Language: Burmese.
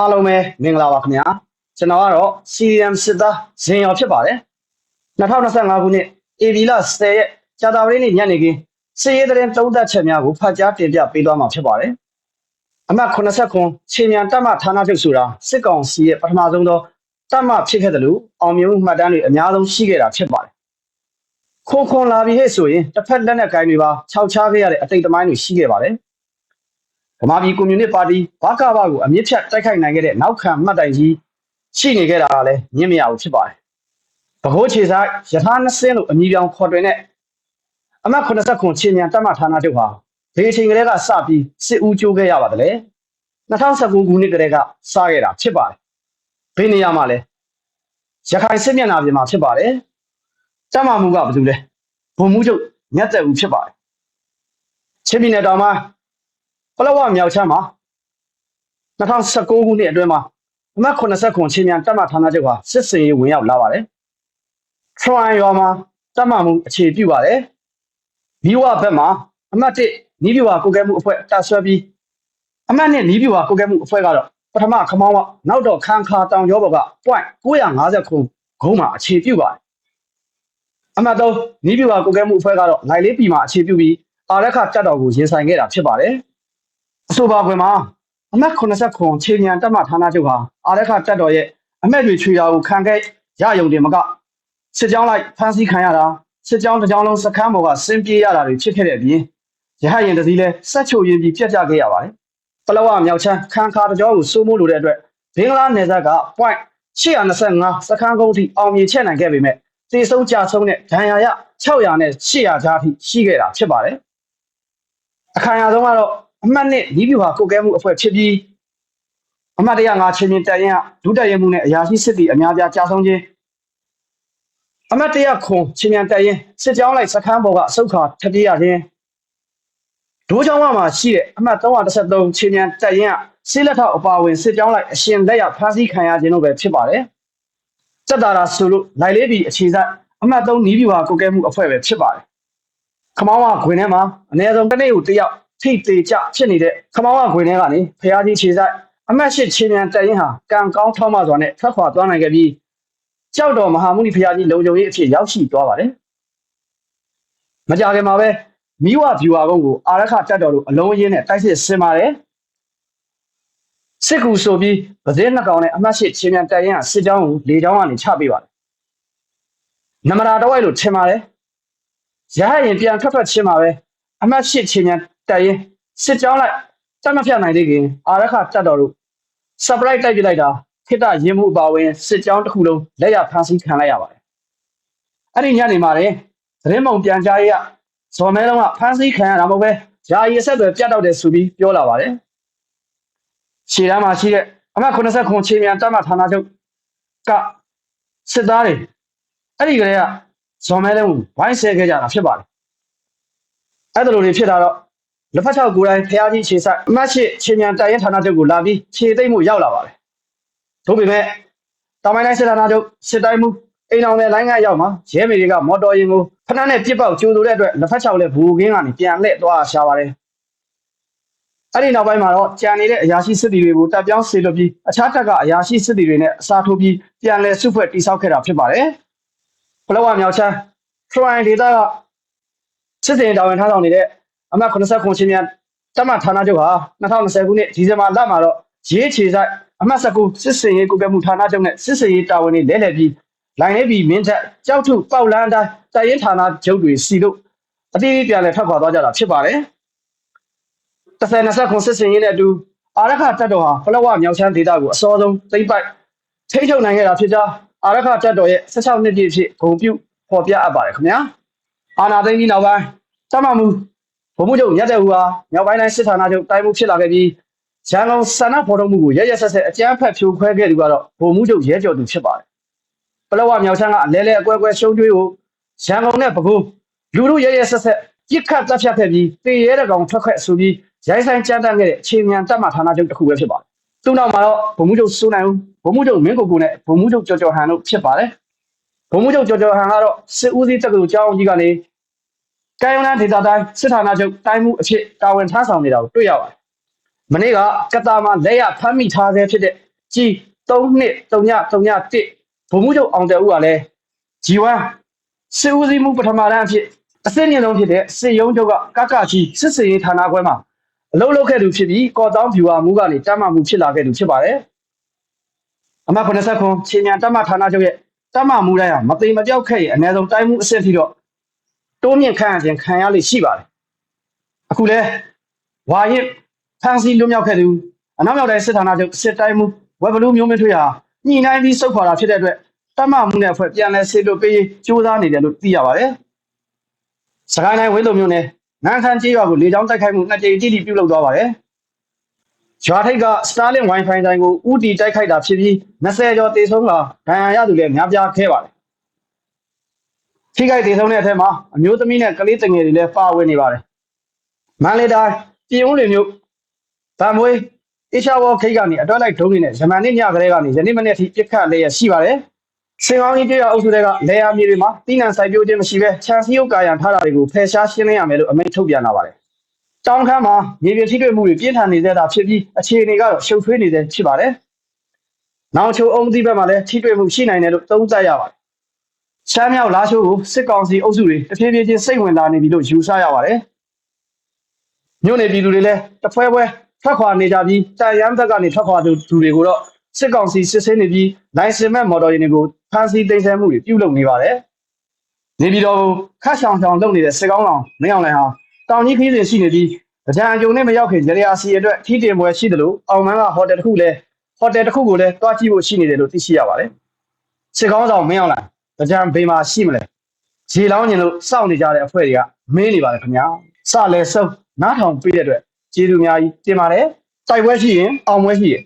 အားလုံးပဲမင်္ဂလာပါခင်ဗျာကျွန်တော်ကတော့ CRM စစ်သားဇင်ရော်ဖြစ်ပါတယ်2025ခုနှစ်ဧပြီလ10ရက်ကြာသပတေးနေ့ညနေခင်းစစ်ရေးသတင်းသုံးသပ်ချက်များကိုဖတ်ကြားတင်ပြပေးသွားမှာဖြစ်ပါတယ်အမှတ်89ချိန်မြန်တပ်မဌာနချုပ်ဆိုတာစစ်ကောင်စီရဲ့ပထမဆုံးသောတပ်မဖြစ်ခဲ့တယ်လို့အောင်မြင်မှုမှတ်တမ်းတွေအများဆုံးရှိခဲ့တာဖြစ်ပါတယ်ခွန်ခွန်လာပြီဟဲ့ဆိုရင်တစ်ဖက်လက်နက်ကိုင်းတွေပါခြောက်ချားခဲ့ရတဲ့အတိတ်သမိုင်းတွေရှိခဲ့ပါတယ် ဗမာပြည်ကွန်မြူနစ်ပါတီဘာကဘကိုအမြင့်ဖြတ်တိုက်ခိုက်နိုင်ခဲ့တဲ့နောက်ခံမှတ်တိုင်ကြီးရှိနေခဲ့တာကလည်းညင်မရဘူးဖြစ်ပါတယ်။ဗဟိုးခြေဆိုင်ယထာနှစ်စင်းလို့အမည်ပြောင်ခေါ်တွင်တဲ့အမှတ်89ချင်းမြန်တပ်မဌာနချုပ်ဟာဒီအချိန်ကလေးကစပြီးစစ်ဦးကြိုးခဲ့ရပါတယ်လေ။2019ခုနှစ်ကလေးကစခဲ့တာဖြစ်ပါတယ်။ဘယ်နေရာမှာလဲရခိုင်စစ်မျက်နှာပြင်မှာဖြစ်ပါတယ်။တပ်မမှုကဘာလို့လဲဘုံမှုချုပ်ညက်တဲ့ဦးဖြစ်ပါတယ်။ချင်းပြည်နယ်တောင်မှာ ပလောဝမြောက်ချမ်းမှာ2019ခုနှစ်အတွင်းမှာအမှတ်89ချင်းမြန်တပ်မဌာနချုပ်ဟာစစ်စင်ရေးဝင်ရောက်လာပါတယ်။ထရန်ရောမှာတပ်မမှုအခြေပြုပါတယ်။မိဝဘက်မှာအမှတ်1နီးပြဝကိုကဲမှုအဖွဲ့တပ်ဆွဲပြီးအမှတ်2နီးပြဝကိုကဲမှုအဖွဲ့ကတော့ပထမခမောင်းကနောက်တော့ခန်းခါတောင်ရောဘော်က point 950ခုဂုံးမှာအခြေပြုပါတယ်။အမှတ်3နီးပြဝကိုကဲမှုအဖွဲ့ကတော့နိုင်လေးပြည်မှာအခြေပြုပြီးအာရခတက်တော်ကိုရင်ဆိုင်ခဲ့တာဖြစ်ပါတယ်။ အဆိုပါခွင်မှာအမတ်89ခြေမြန်တက်မှဌာနချုပ်ဟာအာရခတက်တော်ရဲ့အမက်တွေချွေတာကိုခံခဲ့ရယုံတယ်မကစစ်ကြောင်းလိုက်ဖမ်းဆီးခံရတာစစ်ကြောင်းတစ်ကြောင်းလုံးစခန်းပေါ်ကဆင်းပြေးရတာတွေဖြစ်ခဲ့တဲ့အပြင်ရဟရင်တစည်းလဲဆက်ချိုရင်းပြီးပြတ်ကြခဲ့ရပါတယ်ပလောဝမြောက်ချမ်းခန်းခါတကြောကိုစိုးမိုးလိုတဲ့အတွက်ဘင်္ဂလားနယ်စပ်က point 825စခန်းကုန်းထိအောင်မြင်ချက်နိုင်ခဲ့ပေမဲ့တေဆုံးကြဆုံးတဲ့ဒဏ်ရာရ600နဲ့800ကြားထိရှိခဲ့တာဖြစ်ပါတယ်အခါရဆုံးကတော့ အမှတ်နဲ့နီးပြူဟာကုတ်ကဲမှုအဖွဲ့ဖြစ်ပြီးအမှတ်တရငါချင်းချင်းတန်ရင်ဒုတက်ရမှုနဲ့အရာရှိစစ်တီအများပြားကြာဆုံးခြင်းအမှတ်တရခွန်ချင်းမြန်တန်ရင်စစ်ကြောင်းလိုက်စခန်းပေါ်ကအဆုတ်ခါထပြေးရခြင်းဒိုးချောင်းမှာရှိတဲ့အမှတ်333ချင်းမြန်တန်ရင်ဆေးလက်ထောက်အပါဝင်စစ်ကြောင်းလိုက်အရှင်လက်ရဖမ်းဆီးခံရခြင်းတို့ပဲဖြစ်ပါတယ်စက်တာရာဆိုလို့လိုက်လေးပြီးအခြေစိုက်အမှတ်3နီးပြူဟာကုတ်ကဲမှုအဖွဲ့ပဲဖြစ်ပါတယ်ခမောင်းကခွင်ထဲမှာအနည်းဆုံးတစ်နေ့ကိုတစ်ယောက် ထိတ်သေးကြဖြစ်နေတဲ့ခမောင်းကခွေထဲကနေဖျားကြီးခြေဆိုင်အမတ်ရှိချင်းမြန်တရင်ဟာကံကောင်းထောက်မစွာနဲ့ထွက်ခွာသွားနိုင်ခဲ့ပြီးကြောက်တော်မဟာမုနီဖျားကြီးလုံခြုံရေးအဖြစ်ရောက်ရှိသွားပါတယ်။မကြခင်မှာပဲမိဝဗျူဟာကုန်းကိုအာရခတက်တော်တို့အလုံးရင်းနဲ့တိုက်စစ်ဆင်ပါတယ်။စစ်ကူဆိုပြီးဗဇင်းနှစ်ကောင်နဲ့အမတ်ရှိချင်းမြန်တရင်ဟာစစ်ကြောင်းကိုလေကြောင်းကနေချပေးပါတယ်။နမရာတော့ဝိုက်လို့ထင်ပါတယ်။ရဟရင်ပြန်ထွက်ထွက်ချင်းမှာပဲအမတ်ရှိချင်းမြန် တက်ရင်စစ်ကြောင်းလိုက်တက်မဖြတ်နိုင်သေးခင်အာရခတက်တော်တို့ surprise တိုက်ပြလိုက်တာခိတရင်မှုအပါဝင်စစ်ကြောင်းတစ်ခုလုံးလက်ရဖမ်းဆီးခံလိုက်ရပါတယ်အဲ့ဒီညနေမှာလည်းသတင်းမုံပြန်ကြားရဇော်မဲလုံးကဖမ်းဆီးခံရတာမဟုတ်ပဲယာယီအဆက်တွေပြတ်တော့တယ်ဆိုပြီးပြောလာပါတယ်ရှေ့တန်းမှာရှိတဲ့အမှတ်89ချင်းမြန်တက်မှဌာနချုပ်ကစစ်သားတွေအဲ့ဒီကလေးကဇော်မဲလုံးကိုဝိုင်းဆဲခဲ့ကြတာဖြစ်ပါတယ်အဲ့ဒါလိုတွေဖြစ်တာတော့ လက်ဖက်ချောက်ကိုယ်တိုင်ဖျားကြီးခြေဆိုင်အမတ်ရှိချင်းမြန်တိုင်ရင်ဌာနချုပ်ကိုလာပြီးခြေသိမ့်မှုရောက်လာပါတယ်တို့ပေမဲ့တောင်ပိုင်းတိုင်းစစ်ဌာနချုပ်စစ်တိုင်းမှုအိမ်အောင်တဲ့လိုင်းကရောက်မှာရဲမေတွေကမော်တော်ယာဉ်ကိုဖဏနဲ့ပြစ်ပေါက်ကျိုးလို့တဲ့အတွက်လက်ဖက်ချောက်လည်းဘူကင်းကနေပြန်လှည့်သွားရှာပါတယ်အဲ့ဒီနောက်ပိုင်းမှာတော့ကြံနေတဲ့အရာရှိစစ်တီတွေကိုတပ်ပြောင်းဆေလွတ်ပြီးအခြားတပ်ကအရာရှိစစ်တီတွေနဲ့အစားထိုးပြီးပြန်လည်စုဖွဲ့တိစောက်ခဲ့တာဖြစ်ပါတယ်ဘလဝမြောက်ချမ်းထရိုင်ဒေတာကစစ်စင်တာဝန်ထမ်းဆောင်နေတဲ့ အမှတ်89ချင်းမြန်တမဌာနချုပ်ဟာ2020ခုနှစ်ဒီဇင်ဘာလမှာတော့ရေးချေဆိုင်အမှတ်19စစ်စင်ရေးကုကဲမှုဌာနချုပ်နဲ့စစ်စင်ရေးတာဝန်တွေလဲလှယ်ပြီးလိုင်းလေးပြီးမင်းထက်ကြောက်ထုပေါက်လန်းတိုင်းတိုင်ရင်ဌာနချုပ်တွေစီလို့အသေးသေးပြန်လဲထွက်ခွာသွားကြတာဖြစ်ပါတယ်။3029စစ်စင်ရေးနဲ့အတူအာရခတက်တော်ဟာဖလဝမြောက်ချမ်းဒေသကိုအစောဆုံးသိမ့်ပိုက်ထိထုတ်နိုင်ခဲ့တာဖြစ်ကြောင်းအာရခတက်တော်ရဲ့16နှစ်ပြည့်ဖြစ်ဂုံပြုဖော်ပြအပ်ပါတယ်ခင်ဗျာ။အာနာသိန်းကြီးနောက်ပိုင်းတမမှု ဗိုလ်မှူးချုပ်မြတ်တဲ့ဦးဟာမြောက်ပိုင်းတိုင်းစစ်ဌာနချုပ်တိုင်းမှုဖြစ်လာခဲ့ပြီးရန်ကုန်စန္ဒဖော်ထုတ်မှုကိုရရဆက်ဆက်အကြမ်းဖက်ဖြိုခွဲခဲ့သူကတော့ဗိုလ်မှူးချုပ်ရဲကျော်သူဖြစ်ပါတယ်။ပလောဝမြောက်ချမ်းကအလဲလဲအကွဲကွဲရှုံးကျွေးကိုရန်ကုန်နဲ့ပဲခူးလူလူရရဆက်ဆက်ပြစ်ခတ်တပ်ဖြတ်ခဲ့ပြီးတေရဲတဲ့ကောင်ထွက်ခွက်ဆိုပြီးရိုင်းဆိုင်ကြမ်းတမ်းခဲ့တဲ့အခြေမြန်တပ်မှဌာနချုပ်တစ်ခုပဲဖြစ်ပါတယ်။သူ့နောက်မှာတော့ဗိုလ်မှူးချုပ်စိုးနိုင်ဦးဗိုလ်မှူးချုပ်မင်းကိုကိုနဲ့ဗိုလ်မှူးချုပ်ကျော်ကျော်ဟန်တို့ဖြစ်ပါတယ်။ဗိုလ်မှူးချုပ်ကျော်ကျော်ဟန်ကတော့စစ်ဦးစီးတပ်ကလူကျောင်းကြီးကနေ ကိုင်ယုံလန်းဒေသတိုင်းစစ်ဌာနချုပ်တိုင်းမှုအဖြစ်တာဝန်ထမ်းဆောင်နေတာကိုတွေ့ရပါတယ်။မနေ့ကကတာမှာလက်ရဖမ်းမိထားဆဲဖြစ်တဲ့ကြီး3နှစ်3ည3ည1ဘုံမှုချုပ်အောင်တဲ့ဦးကလည်း G1 စစ်ဦးစီးမှုပထမတန်းအဖြစ်အစစ်မြင့်ဆုံးဖြစ်တဲ့စစ်ရုံးချုပ်ကကကကြီးစစ်စေရေးဌာနခွဲမှာအလုပ်လုပ်ခဲ့သူဖြစ်ပြီးကော်တောင်းဗျူဟာမှုကနေတမ်းမှမှုဖြစ်လာခဲ့သူဖြစ်ပါတယ်အမှတ်89ချင်းညာတမ်းမှဌာနချုပ်ရဲ့တမ်းမှမှုတိုင်းဟာမသိမပြောက်ခဲ့ရင်အနည်းဆုံးတိုင်းမှုအဆင့်ထိတော့ တိုးမြင့်ခန့်အခြင်းခံရလိမ့်ရှိပါတယ်အခုလဲဝါရင်ဖန်စီလွတ်မြောက်ခဲ့သူအနောက်မြောက်တိုင်းစစ်ဌာနချုပ်စစ်တိုင်းမှုဝက်ဘလူးမျိုးမင်းထွေးဟာညှိနှိုင်းပြီးစုပ်ခွာတာဖြစ်တဲ့အတွက်တမမှုနဲ့အဖွဲ့ပြန်လဲဆေးလို့ပေးစူးစမ်းနေတယ်လို့သိရပါတယ်။စကိုင်းတိုင်းဝင်းတုံမျိုးနဲ့နန်းခမ်းကျေးရွာကိုလေကြောင်းတိုက်ခိုက်မှုနှစ်ကြိမ်တိတိပြုလုပ်သွားပါတယ်။ရွာထိပ်က Starlink Wi-Fi တိုင်းကိုဥတီတိုက်ခိုက်တာဖြစ်ပြီး20ကျော်တေဆုံးကဒဏ်ရာရသူလည်းများပြားခဲ့ပါတယ်။ ထိခိုက်တေဆုံးတဲ့အထက်မှာအမျိုးသမီးနဲ့ကလေးတငယ်တွေလည်းပါဝင်နေပါတယ်။မန္တလေးတိုင်းပြည်ဦးလွင်မြို့ဗန်မွေးအေရှာဝေါ်ခိတ်ကနေအတွဲလိုက်ဒုံးနေနဲ့ယမန်နေ့ညကလေးကနေယနေ့မနေ့အထိပြစ်ခတ်လျက်ရှိပါတယ်။စင်ကောင်းကြီးပြည်တော်အုပ်စုတွေကလေယာမြေတွေမှာတိနံစိုက်ပျိုးခြင်းမရှိဘဲခြံစည်းရုပ်ကာရန်ထားတာတွေကိုဖယ်ရှားရှင်းလင်းရမယ်လို့အမိန့်ထုတ်ပြန်လာပါတယ်။တောင်ခမ်းမှာမြေပြင်ထိတွေ့မှုတွေပြင်းထန်နေတဲ့တာဖြစ်ပြီးအခြေအနေကတော့ရှုပ်ထွေးနေတဲ့ဖြစ်ပါတယ်။နောင်ချိုအုံးသီးဘက်မှာလည်းထိတွေ့မှုရှိနိုင်တယ်လို့သုံးသပ်ရပါတယ်။ ချမ်းမြောက်လာချိုးကိုစစ်ကောင်စီအုပ်စုတွေတဖြည်းဖြည်းချင်းစိတ်ဝင်လာနေပြီလို့ယူဆရပါတယ်။မြို့နယ်ပြည်သူတွေလည်းတဖွဲဖွဲထွက်ခွာနေကြပြီးတန်ရန်ဘက်ကနေထွက်ခွာသူသူတွေကိုတော့စစ်ကောင်စီစစ်ဆေးနေပြီးလိုင်စင်မဲ့မော်တော်ယာဉ်တွေကိုဖမ်းဆီးသိမ်းဆည်းမှုတွေပြုလုပ်နေပါတယ်။နေပြည်တော်ကိုခတ်ဆောင်ဆောင်လုပ်နေတဲ့စစ်ကောင်းဆောင်မင်းအောင်လှိုင်ဟာတောင်ကြီးခီးစဉ်ရှိနေပြီးအကြံအကြုံနဲ့မရောက်ခင်ကြရစီအတွက်ထီးတင်ပွဲရှိတယ်လို့အောင်မန်းကဟိုတယ်တစ်ခုလည်းဟိုတယ်တစ်ခုကိုလည်းတွားကြည့်ဖို့ရှိနေတယ်လို့သိရှိရပါတယ်။စစ်ကောင်းဆောင်မင်းအောင်လှိုင်အ ကြံဘေးမှာရှိမလဲ။ခြေလောင်းညင်လို့စောင့်နေကြတဲ့အဖွဲ့တွေကမင်းနေပါတယ်ခင်ဗျာ။စလဲစုံနားထောင်ပြတဲ့အတွက်ကျေးဇူးအများကြီးတင်ပါတယ်။တိုက်ပွဲရှိရင်အောင်ပွဲရှိရင်